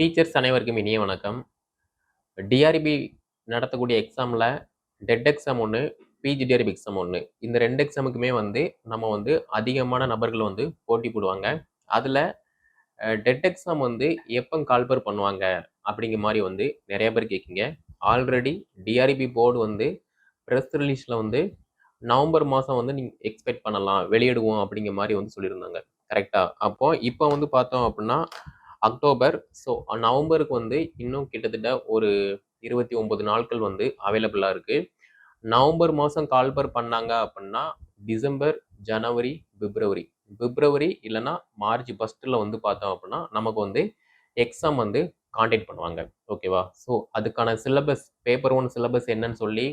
Teachers அனைவருக்கும் இனிய வணக்கம். டிஆர்பி நடத்தக்கூடிய எக்ஸாமில் டெட் எக்ஸாம் ஒன்று பிஜி டிஆர்பி எக்ஸாம் ஒன்று இந்த ரெண்டு எக்ஸாமுக்குமே வந்து நம்ம வந்து அதிகமான நபர்கள் வந்து போட்டி போடுவாங்க. அதில் டெட் எக்ஸாம் வந்து எப்போ கால்பர் பண்ணுவாங்க அப்படிங்கிற மாதிரி வந்து நிறைய பேர் கேட்குங்க. ஆல்ரெடி டிஆர்பி போர்டு வந்து ப்ரெஸ் ரிலீஸில் வந்து நவம்பர் மாதம் வந்து நீங்கள் எக்ஸ்பெக்ட் பண்ணலாம் வெளியிடுவோம் அப்படிங்கிற மாதிரி வந்து சொல்லியிருந்தாங்க. கரெக்டாக அப்போது இப்போ வந்து பார்த்தோம் அப்படின்னா அக்டோபர். ஸோ நவம்பருக்கு வந்து இன்னும் கிட்டத்தட்ட ஒரு இருபத்தி ஒம்பது நாட்கள் வந்து அவைலபிளாக இருக்குது நவம்பர் மாதம் கால்பர் பண்ணாங்க அப்படின்னா டிசம்பர் ஜனவரி பிப்ரவரி. பிப்ரவரி இல்லைன்னா மார்ச் ஃபஸ்ட்டில் வந்து பார்த்தோம் அப்படின்னா நமக்கு வந்து எக்ஸாம் வந்து காண்டாக்ட் பண்ணுவாங்க. ஓகேவா ஸோ அதுக்கான சிலபஸ் பேப்பர் ஒன் சிலபஸ் என்னன்னு சொல்லி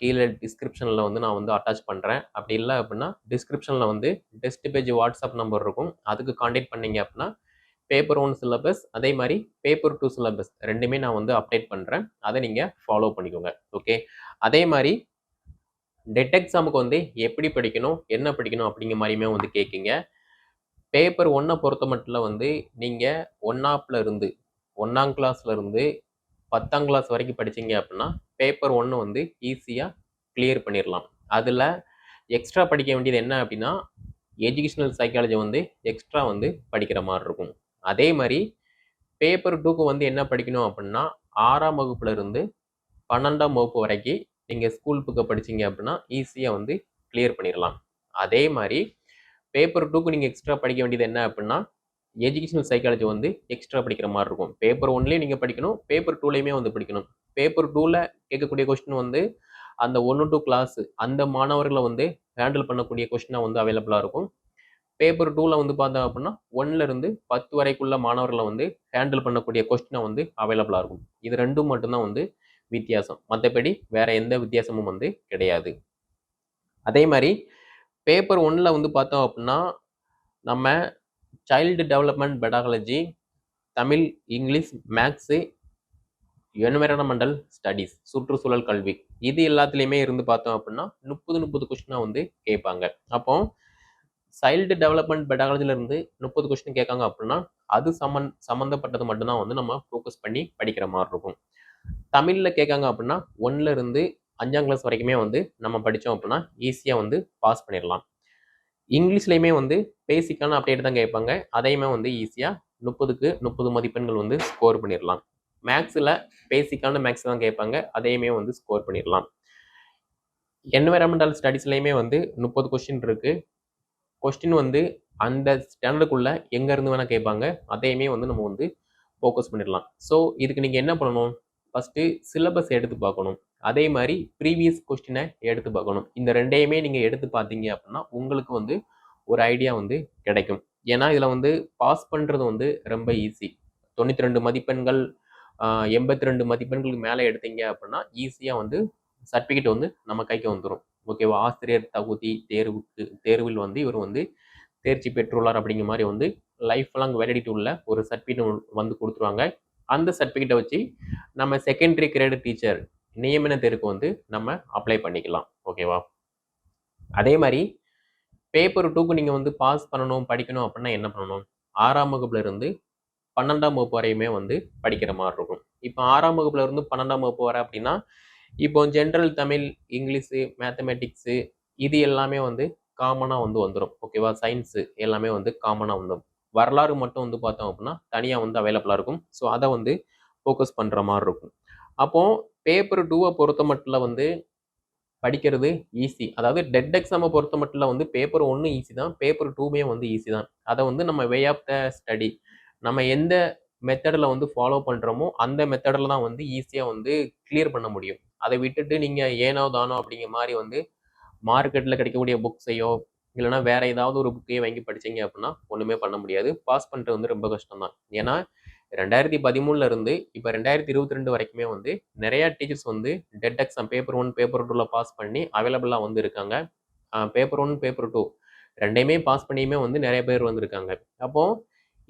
கீழே டிஸ்கிரிப்ஷனில் வந்து நான் வந்து அட்டாச் பண்ணுறேன் அப்படி இல்லை அப்படின்னா டிஸ்கிரிப்ஷனில் வந்து டெஸ்ட் பேஜ் வாட்ஸ்அப் நம்பர் இருக்கும். அதுக்கு காண்டாக்ட் பண்ணீங்க அப்படின்னா பேப்பர் ஒன் சிலபஸ் அதே மாதிரி பேப்பர் டூ சிலபஸ் ரெண்டுமே நான் வந்து அப்டேட் பண்ணுறேன் அதை நீங்கள் ஃபாலோ பண்ணிக்கோங்க. ஓகே அதே மாதிரி டெட் எக்ஸாமுக்கு வந்து எப்படி படிக்கணும் என்ன படிக்கணும் அப்படிங்கிற மாதிரியுமே வந்து கேட்குங்க. பேப்பர் ஒன்றை பொறுத்த மட்டும் வந்து நீங்கள் ஒன்னாப்பில் இருந்து ஒன்றாம் கிளாஸ்லேருந்து பத்தாம் கிளாஸ் வரைக்கும் படிச்சீங்க அப்படின்னா பேப்பர் ஒன்று வந்து ஈஸியாக கிளியர் பண்ணிடலாம் அதில் எக்ஸ்ட்ரா படிக்க வேண்டியது என்ன அப்படின்னா எஜுகேஷ்னல் சைக்காலஜி வந்து எக்ஸ்ட்ரா வந்து படிக்கிற மாதிரி இருக்கும். அதே மாதிரி பேப்பர் டூக்கு வந்து என்ன படிக்கணும் அப்படின்னா ஆறாம் வகுப்புலேருந்து பன்னெண்டாம் வகுப்பு வரைக்கும் நீங்கள் ஸ்கூல் புக்கை படிச்சீங்க அப்படின்னா ஈஸியாக வந்து கிளியர் பண்ணிடலாம் அதே மாதிரி பேப்பர் டூக்கு நீங்கள் எக்ஸ்ட்ரா படிக்க வேண்டியது என்ன அப்படின்னா எஜுகேஷனல் சைக்காலஜி வந்து எக்ஸ்ட்ரா படிக்கிற மாதிரி இருக்கும். பேப்பர் ஒன்லேயும் நீங்கள் படிக்கணும் பேப்பர் டூலையுமே வந்து படிக்கணும். பேப்பர் டூவில் கேட்கக்கூடிய கொஸ்டின் வந்து அந்த ஒன்று டூ கிளாஸ் அந்த மாணவர்களை வந்து ஹேண்டில் பண்ணக்கூடிய கொஸ்டினாக வந்து அவைலபிளாக இருக்கும். பேப்பர் டூவில் வந்து பார்த்தோம் அப்படின்னா ஒன்லேருந்து பத்து வரைக்குள்ள மாணவர்களை வந்து ஹேண்டில் பண்ணக்கூடிய கொஸ்டினாக வந்து அவைலபிளாக இருக்கும். இது ரெண்டும் மட்டும்தான் வந்து வித்தியாசம். மற்றபடி வேறு எந்த வித்தியாசமும் வந்து கிடையாது. அதே மாதிரி பேப்பர் ஒன்னில் வந்து பார்த்தோம் அப்படின்னா நம்ம child development pedagogy Tamil English maths environmental studies சுற்றுச்சூழல் கல்வி இது எல்லாத்துலேயுமே இருந்து பார்த்தோம் அப்படின்னா முப்பது முப்பது கொஸ்டினாக வந்து கேட்பாங்க. அப்போ சைல்டு டெவலப்மெண்ட் பெடாலஜிலேருந்து முப்பது கொஸ்டின் கேட்காங்க அப்படின்னா அது சம்மன் சம்மந்தப்பட்டது மட்டும்தான் வந்து நம்ம ஃபோக்கஸ் பண்ணி படிக்கிற மாதிரி இருக்கும். தமிழில் கேட்காங்க அப்படின்னா ஒன்லருந்து அஞ்சாம் கிளாஸ் வரைக்குமே வந்து நம்ம படித்தோம் அப்படின்னா ஈஸியாக வந்து பாஸ் பண்ணிடலாம். இங்கிலீஷ்லேயுமே வந்து பேசிக்கான அப்டேட் தான் கேட்பாங்க. அதையுமே வந்து ஈஸியாக முப்பதுக்கு முப்பது மதிப்பெண்கள் வந்து ஸ்கோர் பண்ணிடலாம். மேக்ஸில் பேசிக்கான மேக்ஸ் தான் கேட்பாங்க. அதையுமே வந்து ஸ்கோர் பண்ணிடலாம். என்விரான்மெண்டல் ஸ்டடீஸ்லையுமே வந்து முப்பது கொஸ்டின் இருக்குது கொஸ்டின் வந்து அந்த ஸ்டாண்டர்டுக்குள்ளே எங்கேருந்து வேணால் கேட்பாங்க. அதையுமே வந்து நம்ம வந்து ஃபோக்கஸ் பண்ணிடலாம். ஸோ இதுக்கு நீங்கள் என்ன பண்ணணும்? ஃபஸ்ட்டு சிலபஸ் எடுத்து பார்க்கணும். அதே மாதிரி ப்ரீவியஸ் கொஸ்டினை எடுத்து பார்க்கணும். இந்த ரெண்டையுமே நீங்கள் எடுத்து பார்த்தீங்க அப்படின்னா உங்களுக்கு வந்து ஒரு ஐடியா வந்து கிடைக்கும். ஏன்னா இதில் வந்து பாஸ் பண்ணுறது வந்து ரொம்ப ஈஸி தொண்ணூற்றி ரெண்டு மதிப்பெண்கள் எண்பத்தி ரெண்டு மதிப்பெண்களுக்கு மேலே எடுத்தீங்க அப்படின்னா ஈஸியாக வந்து சர்டிஃபிகேட் வந்து நம்ம கைக்கு வந்துடும் ஓகேவா? ஆசிரியர் தகுதி தேர்வுக்கு தேர்வில் வந்து இவர் வந்து தேர்ச்சி பெற்றுள்ளார் அப்படிங்கிற மாதிரி வந்து லைஃப் லாங் வேலிடிட்டி உள்ள ஒரு சர்டிஃபிகேட் வந்து கொடுத்துருவாங்க. அந்த சர்டிஃபிகேட்டை வச்சு நம்ம செகண்டரி கிரேடு டீச்சர் நியமன தேர்வுக்கு வந்து நம்ம அப்ளை பண்ணிக்கலாம். ஓகேவா? அதே மாதிரி பேப்பர் டூக்கு நீங்கள் வந்து பாஸ் பண்ணணும் படிக்கணும் அப்படின்னா என்ன பண்ணணும்? ஆறாம் வகுப்புல இருந்து பன்னெண்டாம் வகுப்பு வரையுமே வந்து படிக்கிற மாதிரி இருக்கும். இப்போ ஆறாம் வகுப்புல இருந்து பன்னெண்டாம் வகுப்பு வரை அப்படின்னா இப்போ ஜென்ரல் தமிழ் இங்கிலீஷு மேத்தமெட்டிக்ஸு இது எல்லாமே வந்து காமனாக வந்து வந்துடும் ஓகேவா சயின்ஸு எல்லாமே வந்து காமனாக வந்துடும் வரலாறு மட்டும் வந்து பார்த்தோம் அப்படின்னா தனியாக வந்து அவைலபிளாக இருக்கும். ஸோ அதை வந்து ஃபோக்கஸ் பண்ணுற மாதிரி இருக்கும். அப்போது பேப்பர் டூவை பொறுத்த மட்டும் வந்து படிக்கிறது ஈஸி அதாவது டெட் எக்ஸாமை பொறுத்த மட்டும் வந்து பேப்பர் ஒன்று ஈஸி தான். பேப்பர் டூமே வந்து ஈஸி தான். அதை வந்து நம்ம வே ஆஃப் த ஸ்டடி நம்ம எந்த மெத்தடில் வந்து ஃபாலோ பண்ணுறோமோ அந்த மெத்தடில் தான் வந்து ஈஸியாக வந்து கிளியர் பண்ண முடியும். அதை விட்டுட்டு நீங்கள் ஏனோ தானோ அப்படிங்கிற மாதிரி வந்து மார்க்கெட்டில் கிடைக்கக்கூடிய புக்ஸையோ இல்லைனா வேற ஏதாவது ஒரு புக்கையோ வாங்கி படிச்சீங்க அப்படின்னா ஒன்றுமே பண்ண முடியாது. பாஸ் பண்ணுறது வந்து ரொம்ப கஷ்டம் தான் ஏன்னா ரெண்டாயிரத்தி பதிமூணுல இருந்து இப்போ ரெண்டாயிரத்தி இருபத்தி ரெண்டு வரைக்குமே வந்து நிறைய டீச்சர்ஸ் வந்து TET exam paper one paper டூவில் பாஸ் பண்ணி அவைலபிளாக வந்து இருக்காங்க. பேப்பர் ஒன் பேப்பர் டூ ரெண்டையுமே பாஸ் பண்ணியுமே வந்து நிறைய பேர் வந்திருக்காங்க. அப்போ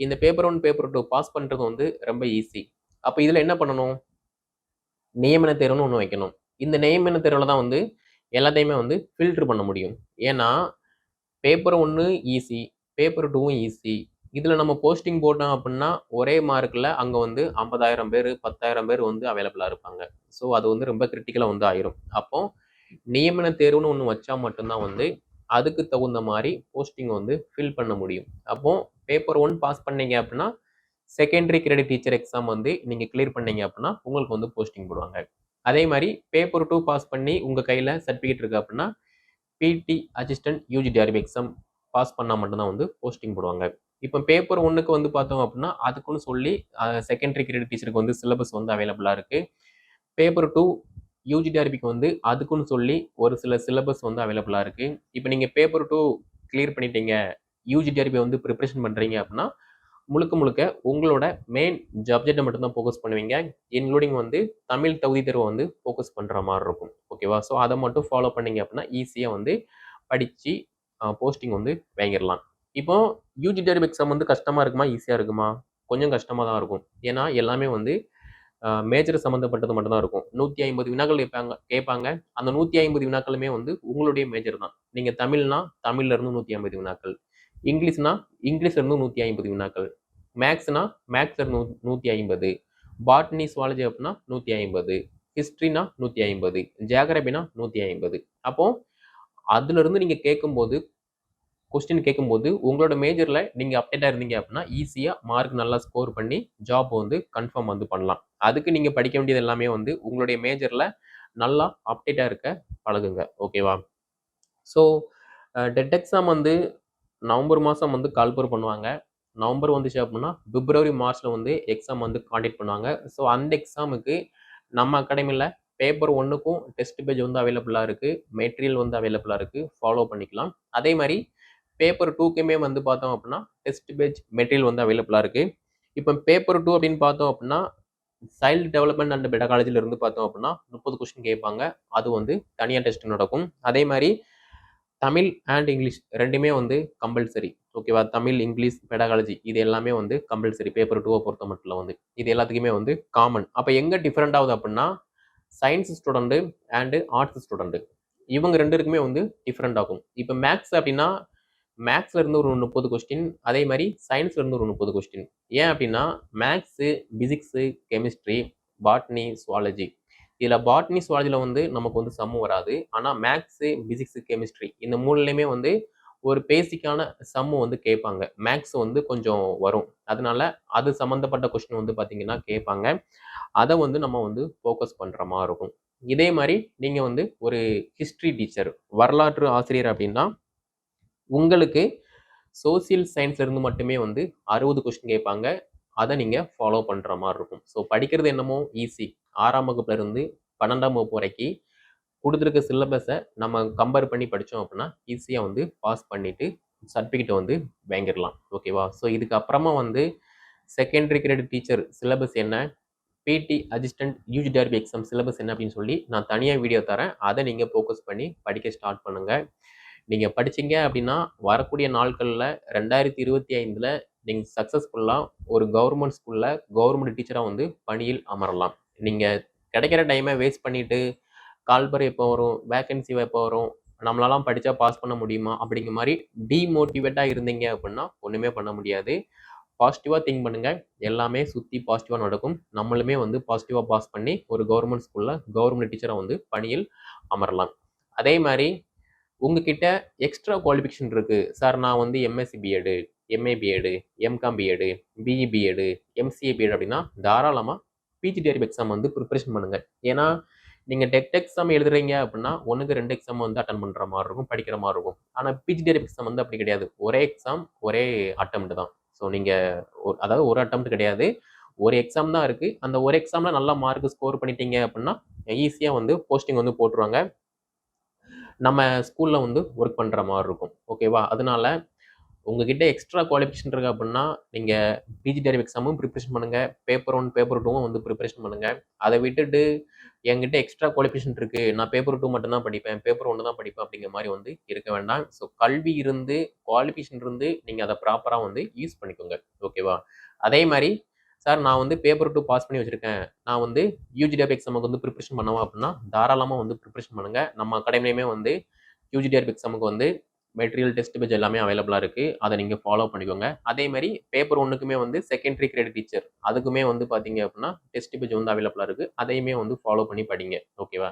இந்த paper one paper two pass பண்ணுறது வந்து ரொம்ப ஈஸி அப்போ இதில் என்ன பண்ணணும்? நியமன தேர்வுன்னு ஒன்று வைக்கணும் இந்த நியமன தேர்வில் தான் வந்து எல்லாத்தையுமே வந்து ஃபில்டர் பண்ண முடியும் ஏன்னா பேப்பர் ஒன்று ஈஸி பேப்பர் டூவும் ஈஸி இதில் நம்ம போஸ்டிங் போட்டோம் அப்படின்னா, ஒரே மார்க்கில் அங்கே வந்து ஐம்பதாயிரம் பேர் பத்தாயிரம் பேர் வந்து அவைலபிளாக இருப்பாங்க. ஸோ அது வந்து ரொம்ப கிரிட்டிக்கலாக வந்து ஆயிரும். அப்போ நியமன தேர்வுன்னு ஒன்று வச்சா மட்டும்தான் வந்து, அதுக்கு தகுந்த மாதிரி போஸ்டிங் வந்து ஃபில் பண்ண முடியும். அப்போ பேப்பர் ஒன் பாஸ் பண்ணீங்க அப்படின்னா, செகண்டரி கிரெடிட் டீச்சர் எக்ஸாம் வந்து நீங்கள் கிளியர் பண்ணீங்க அப்படின்னா, உங்களுக்கு வந்து போஸ்டிங் போடுவாங்க. அதே மாதிரி பேப்பர் டூ பாஸ் பண்ணி உங்கள் கையில் சர்டிஃபிகேட் இருக்குது அப்படின்னா, PG assistant UG TRB exam pass பண்ணால் மட்டும்தான் வந்து போஸ்டிங் போடுவாங்க. இப்போ பேப்பர் ஒன்றுக்கு வந்து பார்த்தோம் அப்படின்னா, அதுக்குன்னு சொல்லி செகண்டரி கிரெடிட் டீச்சருக்கு வந்து சிலபஸ் வந்து அவைலபிளாக இருக்குது பேப்பர் டூ யூஜி டிஆர்பிக்கு வந்து அதுக்குன்னு சொல்லி ஒரு சில சிலபஸ் வந்து அவைலபிளாக இருக்குது இப்போ நீங்கள் பேப்பர் டூ கிளியர் பண்ணிட்டீங்க. யூஜி டிஆர்பி வந்து ப்ரிப்ரேஷன் பண்ணுறீங்க அப்படின்னா, முழுக்க முழுக்க உங்களோட மெயின் சப்ஜெக்ட்ட மட்டும்தான் ஃபோக்கஸ் பண்ணுவீங்க. இன்க்ளூடிங் வந்து தமிழ் தகுதி தேர்வை வந்து ஃபோக்கஸ் பண்ணுற மாதிரி இருக்கும். ஓகேவா? ஸோ அதை மட்டும் ஃபாலோ பண்ணீங்க அப்படின்னா, ஈஸியாக வந்து படித்து போஸ்டிங் வந்து வாங்கிடலாம் இப்போ யூஜி டிஆர்பி எக்ஸாம் வந்து கஷ்டமாக இருக்குமா? ஈஸியாக இருக்குமா? கொஞ்சம் கஷ்டமாக தான் இருக்கும். ஏன்னா எல்லாமே வந்து மேஜர் சம்மந்தப்பட்டது மட்டும்தான் இருக்கும் நூற்றி ஐம்பது வினாக்கள் கேட்பாங்க கேட்பாங்க. அந்த 150 வினாக்களுமே வந்து உங்களுடைய மேஜர் தான். நீங்கள் தமிழ்னா, தமிழ்லேருந்து இருந்து 150 வினாக்கள். இங்கிலீஷ்னா, இங்கிலீஷ் இருந்து 150 வினாக்கள். மேத்ஸ்னா, மேத்ஸ்ல இருந்து 150. பாட்னி, சுவாலஜி அப்படின்னா நூற்றி ஐம்பது ஹிஸ்ட்ரினா நூற்றி ஐம்பது ஜியாகிரபினா நூற்றி ஐம்பது அப்போது அதுலேருந்து நீங்கள் கேட்கும்போது கொஸ்டின் கேட்கும்போது, உங்களோட மேஜரில் நீங்கள் அப்டேட்டாக இருந்தீங்க அப்படின்னா, ஈஸியாக மார்க் நல்லா ஸ்கோர் பண்ணி ஜாப் வந்து கன்ஃபார்ம் வந்து பண்ணலாம். அதுக்கு நீங்கள் படிக்க வேண்டியது எல்லாமே வந்து உங்களுடைய மேஜரில் நல்லா அப்டேட்டாக இருக்க பழகுங்க. ஓகேவா? ஸோ டெட் எக்ஸாம் வந்து நவம்பர் மாதம் வந்து கால்பர் பண்ணுவாங்க. நவம்பர் வந்துச்சு அப்படின்னா, பிப்ரவரி, மார்ச்ல வந்து எக்ஸாம் வந்து காண்டக்ட் பண்ணுவாங்க. ஸோ அந்த எக்ஸாமுக்கு நம்ம அகாடமியில் பேப்பர் ஒன்றுக்கும் டெஸ்ட் பேஜ் வந்து அவைலபிளாக இருக்குது மெட்டீரியல் வந்து அவைலபிளாக இருக்குது ஃபாலோ பண்ணிக்கலாம். அதே மாதிரி பேப்பர் டூக்குமே வந்து பார்த்தோம் அப்படின்னா, டெஸ்ட் பேஜ் மெட்டீரியல் வந்து அவைலபிளாக இருக்குது இப்போ பேப்பர் டூ அப்படின்னு பார்த்தோம் அப்படின்னா, சைல்ட் டெவலப்மெண்ட் அண்ட் பெடாகாலஜில இருந்து பார்த்தோம் அப்படின்னா, 30 கொஸ்டின் கேட்பாங்க. அது வந்து தனியாக டெஸ்ட் நடக்கும். அதே மாதிரி தமிழ் அண்ட் இங்கிலீஷ் ரெண்டுமே வந்து கம்பல்சரி. ஓகேவா? தமிழ், இங்கிலீஷ், பெடகாலஜி இது எல்லாமே வந்து கம்பல்சரி. பேப்பர் டூவை பொறுத்த மட்டும் வந்து. இது எல்லாத்துக்குமே வந்து காமன். அப்போ எங்கே டிஃப்ரெண்ட் ஆகுது அப்படின்னா, science student and arts student இவங்க ரெண்டுக்குமே வந்து டிஃப்ரெண்ட் ஆகும். இப்போ மேக்ஸ் அப்படின்னா, மேக்ஸில் இருந்து ஒரு 30 கொஸ்டின். அதே மாதிரி சயின்ஸில் இருந்து ஒரு 30 கொஸ்டின். ஏன் அப்படின்னா, maths physics chemistry, botany, zoology இதில் பாட்னி, சுவாலஜியில் வந்து நமக்கு வந்து சம் வராது. ஆனால் மேக்ஸு பிசிக்ஸு கெமிஸ்ட்ரி இந்த மூணுலேயுமே வந்து ஒரு பேசிக்கான சம்மு வந்து கேட்பாங்க. மேக்ஸ் வந்து கொஞ்சம் வரும். அதனால அது சம்மந்தப்பட்ட கொஸ்டின் வந்து பார்த்தீங்கன்னா கேட்பாங்க. அதை வந்து நம்ம வந்து ஃபோக்கஸ் பண்ணுற மாதிரி இருக்கும். இதே மாதிரி நீங்கள் வந்து ஒரு ஹிஸ்ட்ரி டீச்சர், வரலாற்று ஆசிரியர் அப்படின்னா, உங்களுக்கு சோசியல் சயின்ஸ்லேருந்து மட்டுமே வந்து 60 கொஸ்டின் கேட்பாங்க. அதை நீங்கள் ஃபாலோ பண்ணுற மாதிரி இருக்கும். ஸோ படிக்கிறது என்னமோ ஈஸி. ஆறாம் வகுப்புலேருந்து பன்னெண்டாம் வகுப்பு வரைக்கும் கொடுத்துருக்க சிலபஸை நம்ம கம்பேர் பண்ணி படித்தோம் அப்படின்னா, ஈஸியாக வந்து பாஸ் பண்ணிவிட்டு சர்டிஃபிகேட்டை வந்து வாங்கிடலாம் ஓகேவா? ஸோ இதுக்கப்புறமா வந்து செகண்டரி கிரேட் டீச்சர் சிலபஸ் என்ன? PG assistant UG TRB exam syllabus என்ன அப்படின்னு சொல்லி நான் தனியாக வீடியோ தரேன். அதை நீங்கள் ஃபோக்கஸ் பண்ணி படிக்க ஸ்டார்ட் பண்ணுங்கள் நீங்கள் படிச்சீங்க அப்படின்னா, வரக்கூடிய நாட்களில் ரெண்டாயிரத்தி இருபத்தி ஐந்தில் நீங்கள் சக்ஸஸ்ஃபுல்லாக ஒரு கவர்மெண்ட் ஸ்கூலில் கவர்மெண்ட் டீச்சராக வந்து பணியில் அமரலாம். நீங்கள் கிடைக்கிற டைமை வேஸ்ட் பண்ணிட்டு, கால்பர் எப்போ வரும்? வேக்கன்சி எப்போ வரும்? நம்மளாலாம் படித்தா பாஸ் பண்ண முடியுமா? அப்படிங்கிற மாதிரி டிமோட்டிவேட்டாக இருந்தீங்க அப்படின்னா, ஒன்றுமே பண்ண முடியாது. பாசிட்டிவாக திங்க் பண்ணுங்கள் எல்லாமே சுற்றி பாசிட்டிவாக நடக்கும். நம்மளுமே வந்து பாசிட்டிவாக பாஸ் பண்ணி ஒரு கவர்மெண்ட் ஸ்கூலில் கவர்மெண்ட் டீச்சரை வந்து பணியில் அமரலாம். அதே மாதிரி உங்ககிட்ட எக்ஸ்ட்ரா குவாலிஃபிகேஷன் இருக்குது சார் நான் வந்து MSc BEd, MA BEd, MCom BEd BE BEd MCA BEd அப்படின்னா தாராளமாக பிஜி எக்ஸாம் வந்து ப்ரிப்பரேஷன் பண்ணுங்கள் ஏன்னா, நீங்கள் டெட் எக்ஸாம் எழுதுறீங்க அப்படின்னா, 1க்கு 2 எக்ஸாம் வந்து அட்டன் பண்ணுற மாதிரி இருக்கும். படிக்கிற மாதிரி இருக்கும். ஆனால் பிஜி எக்ஸாம் வந்து அப்படி கிடையாது. ஒரே எக்ஸாம், ஒரே அட்டெம்ப்ட் தான். ஸோ நீங்கள் ஒ அதாவது ஒரு அட்டெம்ப்ட் கிடையாது. ஒரு எக்ஸாம் தான் இருக்குது அந்த ஒரு எக்ஸாமில் நல்லா மார்க் ஸ்கோர் பண்ணிட்டீங்க அப்படின்னா, ஈஸியாக வந்து போஸ்டிங் வந்து போட்டுருவாங்க. நம்ம ஸ்கூலில் வந்து ஒர்க் பண்ணுற மாதிரி இருக்கும். ஓகேவா? அதனால உங்ககிட்ட எக்ஸ்ட்ரா குவாலிஃபிகேஷன் இருக்கு அப்படின்னா, நீங்க பிஜி டெரிவ் எக்ஸாமும் ப்ரிப்பரேஷன் பண்ணுங்க. பேப்பர் ஒன் பேப்பர் டூவும் வந்து ப்ரிப்பரேஷன் பண்ணுங்க. அதை விட்டுட்டு என்கிட்ட எக்ஸ்ட்ரா குவாலிஃபிகேஷன் இருக்கு. நான் பேப்பர் டூ மட்டும் தான் படிப்பேன். பேப்பர் ஒன்று தான் படிப்பேன் அப்படிங்கிற மாதிரி வந்து இருக்க வேண்டாம். ஸோ கல்வி இருந்து, குவாலிஃபிகேஷன் இருந்து நீங்க அதை ப்ராப்பரா வந்து யூஸ் பண்ணிக்கோங்க. ஓகேவா? அதே மாதிரி சார் நான் வந்து பேப்பர் டூ பாஸ் பண்ணி வச்சிருக்கேன். நான் வந்து யூஜி எக்ஸாமுக்கு வந்து ப்ரிப்பரேஷன் பண்ணவா அப்படின்னா, தாராளமாக வந்து ப்ரிப்ரேஷன் பண்ணுங்க. நம்ம அகாடமிலையுமே வந்து யூஜிடிஆர்பி எக்ஸாமுக்கு வந்து மெட்டீரியல் டெஸ்ட் பேஜ் எல்லாமே அவைலபிளாக இருக்குது அதை நீங்கள் ஃபாலோ பண்ணிக்கோங்க. அதே மாதிரி பேப்பர் ஒன்றுக்குமே வந்து செகண்டரி கிரேட் டீச்சர் அதுக்குமே வந்து பார்த்தீங்க அப்படின்னா டெஸ்ட் பேஜ் வந்து அவைலபிளாக இருக்குது அதையுமே வந்து ஃபாலோ பண்ணி படிங்க. ஓகேவா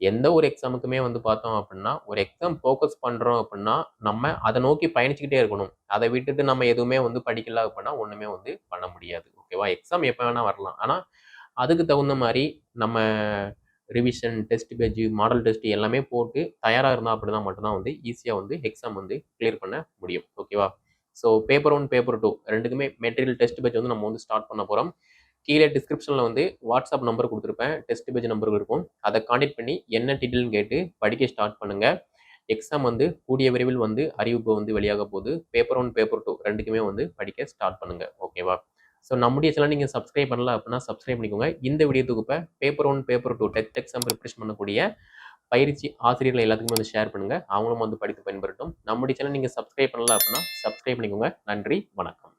எந்த ஒரு எக்ஸாமுக்குமே வந்து பார்த்தோம் அப்படின்னா ஒரு எக்ஸாம் ஃபோக்கஸ் பண்ணுறோம் அப்படின்னா நம்ம அதை நோக்கி பயணிச்சுக்கிட்டே இருக்கணும். அதை விட்டுட்டு நம்ம எதுவுமே வந்து படிக்கல அப்படின்னா ஒன்றுமே வந்து பண்ண முடியாது. ஓகேவா எக்ஸாம் எப்போ வேணால் வரலாம். ஆனால் அதுக்கு தகுந்த மாதிரி நம்ம revision test page model test எல்லாமே போட்டு தயாராக இருந்தால் அப்படின்னா மட்டும்தான் வந்து ஈஸியாக வந்து எக்ஸாம் வந்து கிளியர் பண்ண முடியும். ஓகேவா so paper one paper two ரெண்டுக்குமே மெட்டீரியல் டெஸ்ட் பேஜ் வந்து நம்ம வந்து ஸ்டார்ட் பண்ண போகிறோம் கீழே டிஸ்கிரிப்ஷனில் வந்து வாட்ஸ்அப் நம்பர் கொடுத்துருப்பேன். டெஸ்ட் பேஜ் நம்பர் இருக்கும். அதை காண்டாக்ட் பண்ணி என்ன டீட்டெயில்னு கேட்டு படிக்க ஸ்டார்ட் பண்ணுங்கள் எக்ஸாம் வந்து கூடிய விரைவில் வந்து அறிவிப்பு வந்து வெளியாக போகுது. பேப்பர் ஒன் பேப்பர் டூ ரெண்டுக்குமே வந்து படிக்க ஸ்டார்ட் பண்ணுங்கள் ஓகேவா ஸோ நம்முடைய சேனல் நீங்கள் சப்ஸ்கிரைப் பண்ணல அப்படின்னா சப்ஸ்கிரைப் பண்ணிக்கோங்க. இந்த வீடியோ தொகுப்பை paper one paper two TET exam preparation பண்ணக்கூடிய பயிற்சி ஆசிரியர்கள் எல்லாத்துக்குமே வந்து ஷேர் பண்ணுங்கள் அவங்களும் வந்து படித்து பயன்படுத்தும் நம்முடைய சேனல் நீங்கள் சப்ஸ்கிரைப் பண்ணல அப்படின்னா சப்ஸ்கிரைப் பண்ணிக்கோங்க. நன்றி வணக்கம்.